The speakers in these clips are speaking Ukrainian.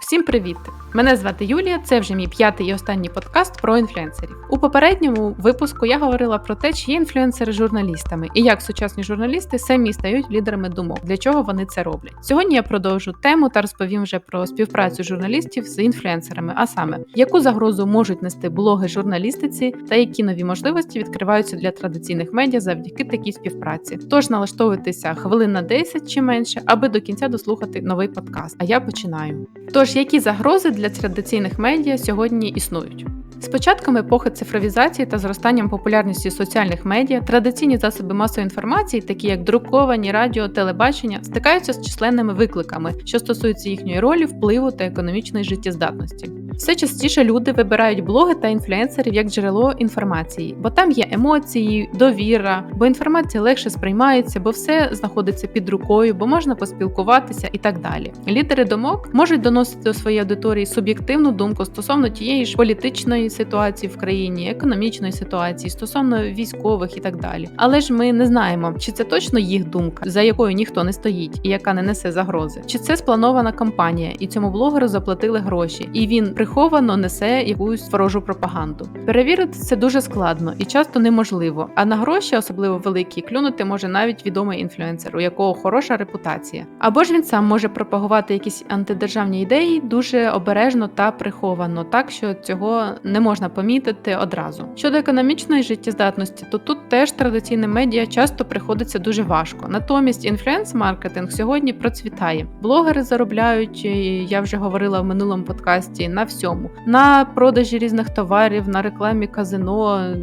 Всім привіт! Мене звати Юлія. Це вже мій п'ятий і останній подкаст про інфлюенсерів. У попередньому випуску я говорила про те, чи є інфлюенсери журналістами і як сучасні журналісти самі стають лідерами думок, для чого вони це роблять. Сьогодні я продовжу тему та розповім вже про співпрацю журналістів з інфлюенсерами, а саме яку загрозу можуть нести блоги журналістиці та які нові можливості відкриваються для традиційних медіа завдяки такій співпраці. Тож налаштовуйтеся хвилин на 10 чи менше, аби до кінця дослухати новий подкаст. А я починаю. Тож які загрози для традиційних медіа сьогодні існують? З початком епохи цифровізації та зростанням популярності соціальних медіа традиційні засоби масової інформації, такі як друковані, радіо, телебачення, стикаються з численними викликами, що стосуються їхньої ролі, впливу та економічної життєздатності. Все частіше люди вибирають блоги та інфлюенсерів як джерело інформації, бо там є емоції, довіра, бо інформація легше сприймається, бо все знаходиться під рукою, бо можна поспілкуватися і так далі. Лідери думок можуть доносити до своєї аудиторії суб'єктивну думку стосовно тієї ж політичної ситуації в країні, економічної ситуації, стосовно військових і так далі. Але ж ми не знаємо, чи це точно їх думка, за якою ніхто не стоїть і яка не несе загрози, чи це спланована кампанія, і цьому блогеру заплатили гроші, і він приховано несе якусь ворожу пропаганду. Перевірити це дуже складно і часто неможливо. А на гроші, особливо великі, клюнути може навіть відомий інфлюенсер, у якого хороша репутація. Або ж він сам може пропагувати якісь антидержавні ідеї дуже обережно та приховано, так що цього не можна помітити одразу. Щодо економічної життєздатності, то тут теж традиційне медіа часто приходиться дуже важко. Натомість інфлюенс-маркетинг сьогодні процвітає. Блогери заробляють, я вже говорила в минулому подкасті, на всьому: на продажі різних товарів, на рекламі казино.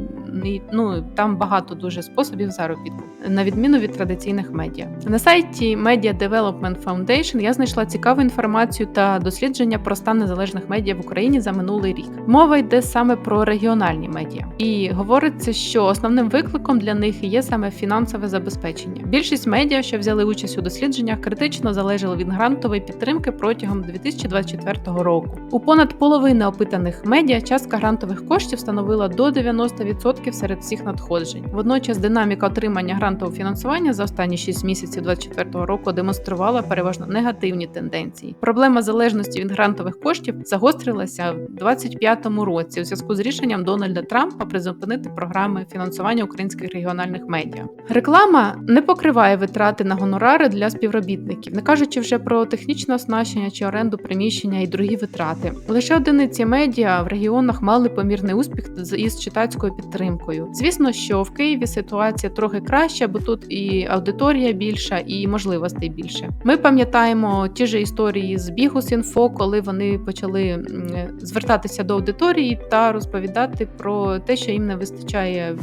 Ну там багато дуже способів заробітку, на відміну від традиційних медіа. На сайті Media Development Foundation я знайшла цікаву інформацію та дослідження про стан незалежних медіа в Україні за минулий рік. Мова йде саме про регіональні медіа, і говориться, що основним викликом для них є саме фінансове забезпечення. Більшість медіа, що взяли участь у дослідженнях, критично залежали від грантової підтримки протягом 2024 року. У понад половини опитаних медіа частка грантових коштів становила до 90% серед всіх надходжень. Водночас динаміка отримання грантового фінансування за останні 6 місяців 2024 року демонструвала переважно негативні тенденції. Проблема залежності від грантових коштів загострилася в 2025 році у зв'язку з рішенням Дональда Трампа призупинити програми фінансування українських регіональних медіа. Реклама не покриває витрати на гонорари для співробітників, не кажучи вже про технічне оснащення чи оренду приміщення і другі витрати. Лише одиниці медіа в регіонах мали помірний успіх із читацькою підтримкою. Звісно, що в Києві ситуація трохи краща, бо тут і аудиторія більша, і можливостей більше. Ми пам'ятаємо ті ж історії з Бігус.Інфо, коли вони почали звертатися до аудиторії та розповідати про те, що їм не вистачає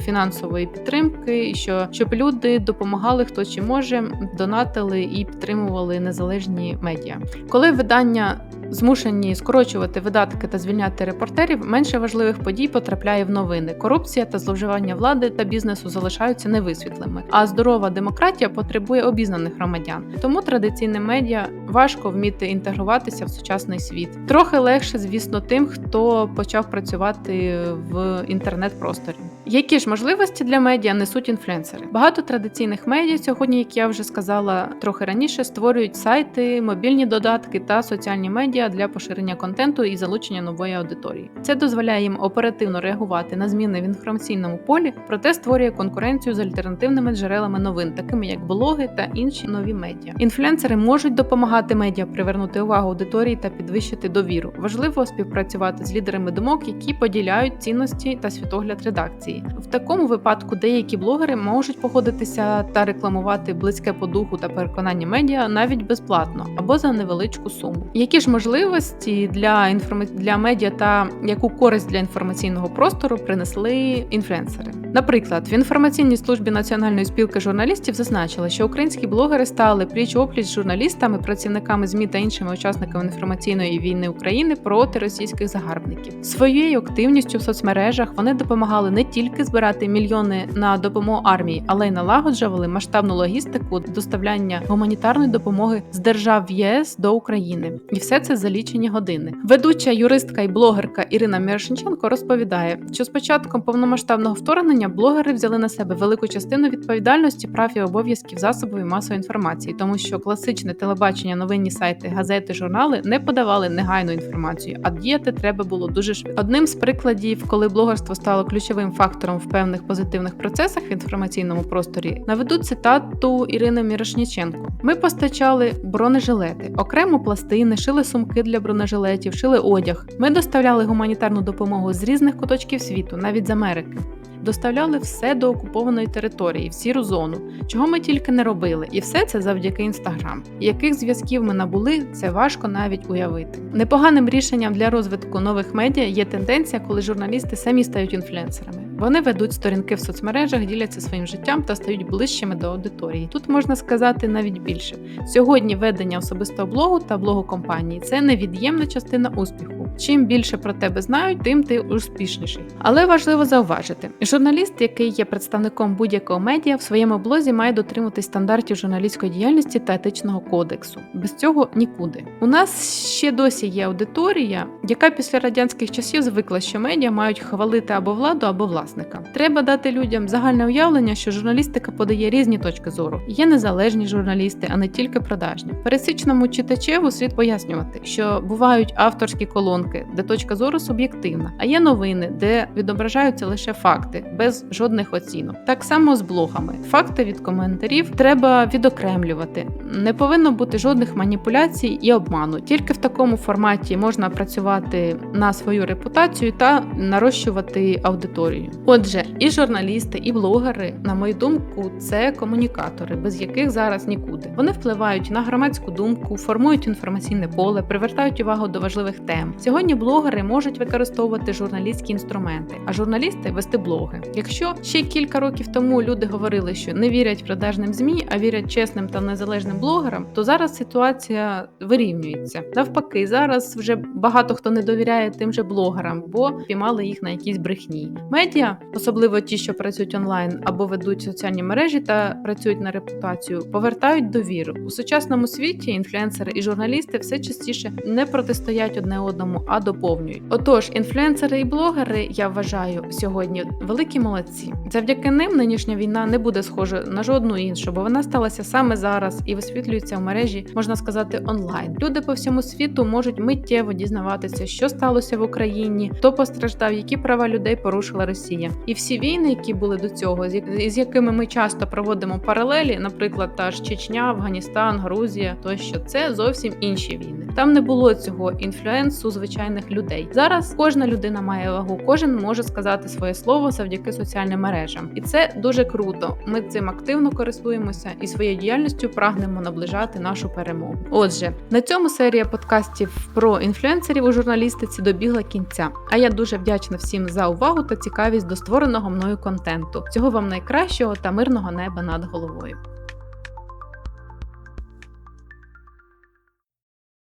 фінансової підтримки, що щоб люди допомагали, хто чи може, донатили і підтримували незалежні медіа. Коли видання змушені скорочувати видатки та звільняти репортерів, менше важливих подій потрапляє в новини. Корупція та зловживання влади та бізнесу залишаються невисвітлими. А здорова демократія потребує обізнаних громадян. Тому традиційне медіа важко вміти інтегруватися в сучасний світ. Трохи легше, звісно, тим, хто почав працювати в інтернет-просторі. Які ж можливості для медіа несуть інфлюенсери? Багато традиційних медіа сьогодні, як я вже сказала трохи раніше, створюють сайти, мобільні додатки та соціальні медіа для поширення контенту і залучення нової аудиторії. Це дозволяє їм оперативно реагувати на зміни в інформаційному полі, проте створює конкуренцію з альтернативними джерелами новин, такими як блоги та інші нові медіа. Інфлюенсери можуть допомагати медіа привернути увагу аудиторії та підвищити довіру. Важливо співпрацювати з лідерами думок, які поділяють цінності та світогляд редакції. В такому випадку деякі блогери можуть погодитися та рекламувати близьке по духу та переконання медіа навіть безплатно або за невеличку суму. Які ж можливості для інформа... для медіа та яку користь для інформаційного простору принесли інфлюенсери? Наприклад, в інформаційній службі Національної спілки журналістів зазначили, що українські блогери стали пліч опліч з журналістами, працівниками змі та іншими учасниками інформаційної війни України проти російських загарбників. Своєю активністю в соцмережах вони допомагали не тільки тільки збирати мільйони на допомогу армії, але й налагоджували масштабну логістику доставляння гуманітарної допомоги з держав ЄС до України, і все це за лічені години. Ведуча юристка і блогерка Ірина Мірошниченко розповідає, що з початком повномасштабного вторгнення блогери взяли на себе велику частину відповідальності прав і обов'язків засобів масової інформації, тому що класичне телебачення, новинні сайти, газети, журнали не подавали негайну інформацію, а діяти треба було дуже швидко. Одним з прикладів, коли блогерство стало ключовим фактором в певних позитивних процесах в інформаційному просторі, наведу цитату Ірини Мірошніченко. Ми постачали бронежилети, окремо пластини, шили сумки для бронежилетів, шили одяг. Ми доставляли гуманітарну допомогу з різних куточків світу, навіть з Америки. Доставляли все до окупованої території, в сіру зону, чого ми тільки не робили, і все це завдяки інстаграм. Яких зв'язків ми набули, це важко навіть уявити. Непоганим рішенням для розвитку нових медіа є тенденція, коли журналісти самі стають інфлюенсерами. Вони ведуть сторінки в соцмережах, діляться своїм життям та стають ближчими до аудиторії. Тут можна сказати навіть більше. Сьогодні ведення особистого блогу та блогу компанії це невід'ємна частина успіху. Чим більше про тебе знають, тим ти успішніший. Але важливо зауважити, журналіст, який є представником будь-якого медіа, в своєму блозі має дотримуватись стандартів журналістської діяльності та етичного кодексу. Без цього нікуди. У нас ще досі є аудиторія, яка після радянських часів звикла, що медіа мають хвалити або владу, або власника. Треба дати людям загальне уявлення, що журналістика подає різні точки зору. Є незалежні журналісти, а не тільки продажні. Пересічному читачеву слід пояснювати, що бувають авторські колонки, де точка зору суб'єктивна, а є новини, де відображаються лише факти, без жодних оцінок. Так само з блогами. Факти від коментарів треба відокремлювати. Не повинно бути жодних маніпуляцій і обману. Тільки в такому форматі можна працювати на свою репутацію та нарощувати аудиторію. Отже, і журналісти, і блогери, на мою думку, це комунікатори, без яких зараз нікуди. Вони впливають на громадську думку, формують інформаційне поле, привертають увагу до важливих тем. Сьогодні блогери можуть використовувати журналістські інструменти, а журналісти вести блоги. Якщо ще кілька років тому люди говорили, що не вірять продажним змі, а вірять чесним та незалежним блогерам, то зараз ситуація вирівнюється. Навпаки, зараз вже багато хто не довіряє тим же блогерам, бо піймали їх на якійсь брехні. Медіа, особливо ті, що працюють онлайн або ведуть соціальні мережі та працюють на репутацію, повертають довіру у сучасному світі. Інфлюенсери і журналісти все частіше не протистоять одне одному, а доповнюють. Отож, інфлюенсери і блогери, я вважаю, сьогодні великі молодці. Завдяки ним нинішня війна не буде схожа на жодну іншу, бо вона сталася саме зараз і висвітлюється в мережі, можна сказати, онлайн. Люди по всьому світу можуть миттєво дізнаватися, що сталося в Україні, хто постраждав, які права людей порушила Росія. І всі війни, які були до цього, з якими ми часто проводимо паралелі, наприклад, та ж Чечня, Афганістан, Грузія, тощо це зовсім інші війни. Там не було цього інфлюенсу звичайних людей. Зараз кожна людина має вагу, кожен може сказати своє слово завдяки соціальним мережам, і це дуже круто. Ми цим активно користуємося і своєю діяльністю прагнемо наближати нашу перемогу. Отже, на цьому серія подкастів про інфлюенсерів у журналістиці добігла кінця. А я дуже вдячна всім за увагу та цікавість до створеного мною контенту. Всього вам найкращого та мирного неба над головою.